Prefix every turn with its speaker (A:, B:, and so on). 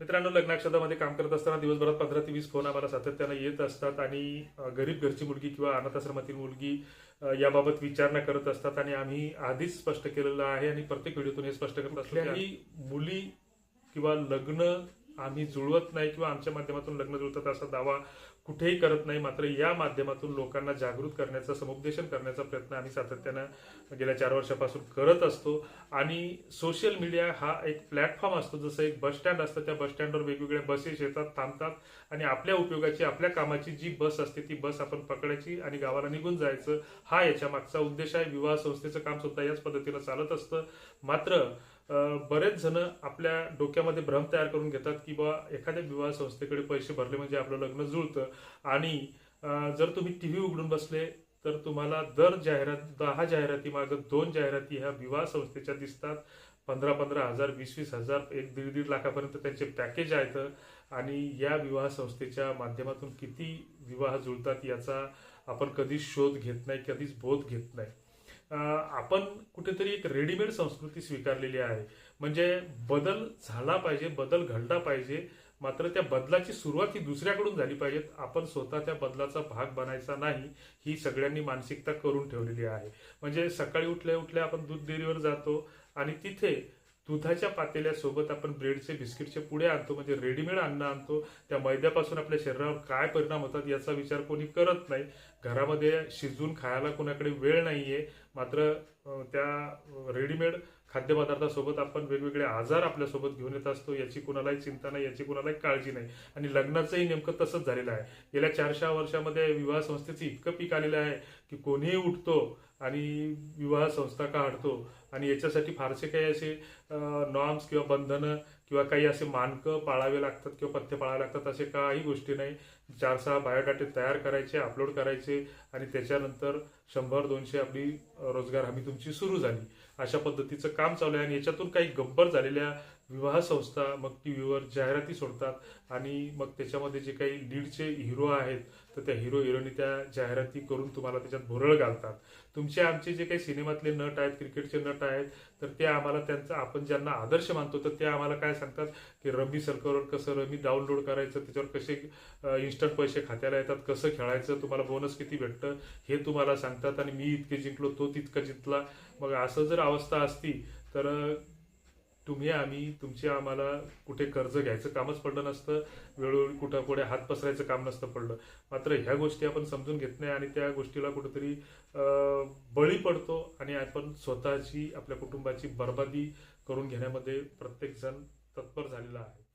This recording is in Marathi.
A: मित्रांनो लग्नाक्षतामध्ये काम करत असताना दिवसभरात पंधरा ते वीस फोन आम्हाला सातत्यानं येत असतात आणि गरीब घरची मुलगी किंवा अनाथाश्रमातील मुलगी याबाबत विचारणा करत असतात आणि आम्ही आधीच स्पष्ट केलेलं आहे आणि प्रत्येक व्हिडिओतून हे स्पष्ट करत असतो की मुली किंवा लग्न आम्ही जुळवत नाही किंवा आमच्या माध्यमातून लग्न जुळतात असा दावा कुठेही करत नाही. मात्र या माध्यमातून लोकांना जागृत करण्याचा समुपदेशन करण्याचा प्रयत्न आम्ही सातत्यानं गेल्या चार वर्षापासून करत असतो. आणि सोशल मीडिया हा एक प्लॅटफॉर्म असतो. जसं एक बस स्टँड असतं. त्या बस स्टँडवर वेगवेगळ्या बसेस येतात थांबतात आणि आपल्या उपयोगाची आपल्या कामाची जी बस असते ती बस आपण पकडायची आणि गावाला निघून जायचं. हा याच्या मागचा उद्देश आहे. विवाह संस्थेचं काम सुद्धा याच पद्धतीनं चालत असतं. मात्र बरेच जण आपल्या डोक्यामध्ये भ्रम तयार करून घेतात की बा एखाद्या विवाह संस्थेकडे पैसे भरले म्हणजे आपलं लग्न जुळतं. आणि जर तुम्ही टी व्ही उघडून बसले तर तुम्हाला दर जाहिरात दहा जाहिराती मागं दोन जाहिराती ह्या विवाह संस्थेच्या दिसतात. पंधरा पंधरा हजार वीस वीस हजार एक दीड दीड लाखापर्यंत त्यांचे पॅकेज आहेत. आणि या विवाह संस्थेच्या माध्यमातून किती विवाह जुळतात याचा आपण कधीच शोध घेत नाही कधीच बोध घेत नाही. आपण कुठेतरी एक रेडीमेड संस्कृती स्वीकारलेली आहे. म्हणजे बदल झाला पाहिजे बदल घडला पाहिजे. मात्र त्या बदलाची सुरुवात ही दुसऱ्याकडून झाली पाहिजे. आपण स्वतः त्या बदलाचा भाग बनायचा नाही ही सगळ्यांनी मानसिकता करून ठेवलेली आहे. म्हणजे सकाळी उठल्या उठल्या आपण दूध डेअरीवर जातो आणि तिथे दुधाच्या पातेल्यासोबत आपण ब्रेडचे बिस्किटचे पुढे आणतो म्हणजे रेडीमेड अन्न आणतो. त्या मैद्यापासून आपल्या शरीरावर काय परिणाम होतात याचा विचार कोणी करत नाही. घरामध्ये शिजून खायला कोणाकडे वेळ नाही आहे मात्र त्या रेडीमेड खाद्यपदार्थासोबत आपण वेगवेगळे आजार आपल्यासोबत घेऊन येत असतो याची कुणालाही चिंता नाही याची कुणालाही काळजी नाही. आणि लग्नाचंही नेमकं तसंच झालेलं आहे. गेल्या चारशे वर्षामध्ये विवाह संस्थेचं इतकं पीक आलेलं आहे की कोणीही उठतो आणि विवाह संस्था काढतो आणि याच्यासाठी फारसे काही असे नॉर्म्स किंवा बंधनं किंवा काही असे मानकं पाळावे लागतात किंवा पथ्य पाळावे लागतात असे काही गोष्टी नाही. चार सहा बायोडाटे तयार करायचे अपलोड करायचे आणि त्याच्यानंतर शंभर दोनशे आपली रोजगार हमी तुमची सुरू झाली. अशा पद्धतीचं काम चालू आहे आणि याच्यातून काही गब्बर झालेल्या विवाह संस्था मग टी व्हीवर जाहिराती सोडतात आणि मग त्याच्यामध्ये जे काही लीडचे हिरो आहेत तर त्या हिरो हिरोनी त्या जाहिराती करून तुम्हाला त्याच्यात भुरळ घालतात. तुमचे आमचे जे काही सिनेमातले नट आहेत क्रिकेटचे नट आहेत तर ते आम्हाला त्यांचा आपण ज्यांना आदर्श मानतो तर ते आम्हाला काय सांगतात? की रमी सर्कलवर कसं रमी डाउनलोड करायचं त्याच्यावर कसे इन्स्टंट पैसे खात्याला येतात कसं खेळायचं तुम्हाला बोनस किती भेटतं हे तुम्हाला सांगतात आणि मी इतके जिंकलो तो तितका जिंकला. मग असं जर अवस्था असती तर तुम्ही आम्ही तुमचे आम्हाला कुठे कर्ज घ्यायचं कामच पडलं नसतं वेळोवेळी कुठं पुढे हात पसरायचं काम नसतं पडलं. मात्र ह्या गोष्टी आपण समजून घेत नाही आणि त्या गोष्टीला कुठेतरी बळी पडतो आणि आपण स्वतःची आपल्या कुटुंबाची बर्बादी करून घेण्यामध्ये प्रत्येकजण तत्पर झालेला आहे.